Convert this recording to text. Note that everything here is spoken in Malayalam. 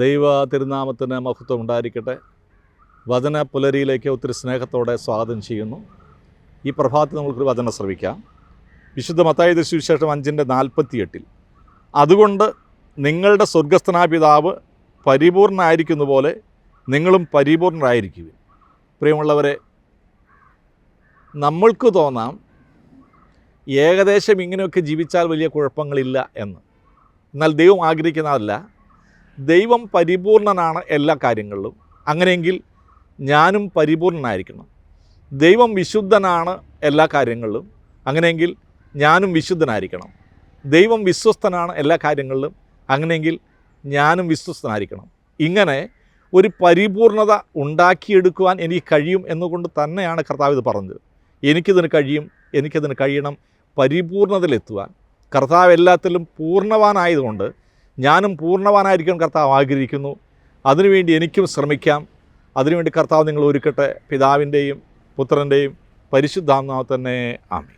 ദൈവ തിരുനാമത്തിന് മഹത്വം ഉണ്ടായിരിക്കട്ടെ. വചന പുലരിയിലേക്ക് ഒത്തിരി സ്നേഹത്തോടെ സ്വാഗതം ചെയ്യുന്നു. ഈ പ്രഭാതത്തിൽ നമുക്കൊരു വചന ശ്രമിക്കാം വിശുദ്ധ മത്തായ സുവിശേഷം അഞ്ചിന്റെ നാൽപ്പത്തിയെട്ടിൽ അതുകൊണ്ട് നിങ്ങളുടെ സ്വർഗസ്ഥനാപിതാവ് പരിപൂർണനായിരിക്കുന്ന പോലെ നിങ്ങളും പരിപൂർണരായിരിക്കുക പ്രിയമുള്ളവരെ നമ്മൾക്ക് തോന്നാം ഏകദേശം ഇങ്ങനെയൊക്കെ ജീവിച്ചാൽ വലിയ കുഴപ്പങ്ങളില്ല എന്ന്. എന്നാൽ ദൈവം ആഗ്രഹിക്കുന്നതല്ല. ദൈവം പരിപൂർണനാണ് എല്ലാ കാര്യങ്ങളിലും. അങ്ങനെയെങ്കിൽ ഞാനും പരിപൂർണനായിരിക്കണം. ദൈവം വിശുദ്ധനാണ് എല്ലാ കാര്യങ്ങളിലും. അങ്ങനെയെങ്കിൽ ഞാനും വിശുദ്ധനായിരിക്കണം. ദൈവം വിശ്വസ്തനാണ് എല്ലാ കാര്യങ്ങളിലും. അങ്ങനെയെങ്കിൽ ഞാനും വിശ്വസ്തനായിരിക്കണം. ഇങ്ങനെ ഒരു പരിപൂർണത ഉണ്ടാക്കിയെടുക്കുവാൻ എനിക്ക് കഴിയും എന്നുകൊണ്ട് തന്നെയാണ് കർത്താവ് ഇത് പറഞ്ഞത്. എനിക്കിതിന് കഴിയും എനിക്കതിന് കഴിയണം. പരിപൂർണതയിലെത്തുവാൻ. കർത്താവ് എല്ലാത്തിലും പൂർണവാനായതുകൊണ്ട് ഞാനും പൂർണവാനായിരിക്കാൻ കർത്താവ് ആഗ്രഹിക്കുന്നു. അതിനുവേണ്ടി എനിക്കും ശ്രമിക്കാം. അതിനുവേണ്ടി കർത്താവ് നിങ്ങൾ ഒരുക്കട്ടെ പിതാവിന്റെയും പുത്രന്റെയും പരിശുദ്ധാത്മാവ് തന്നെ. ആമി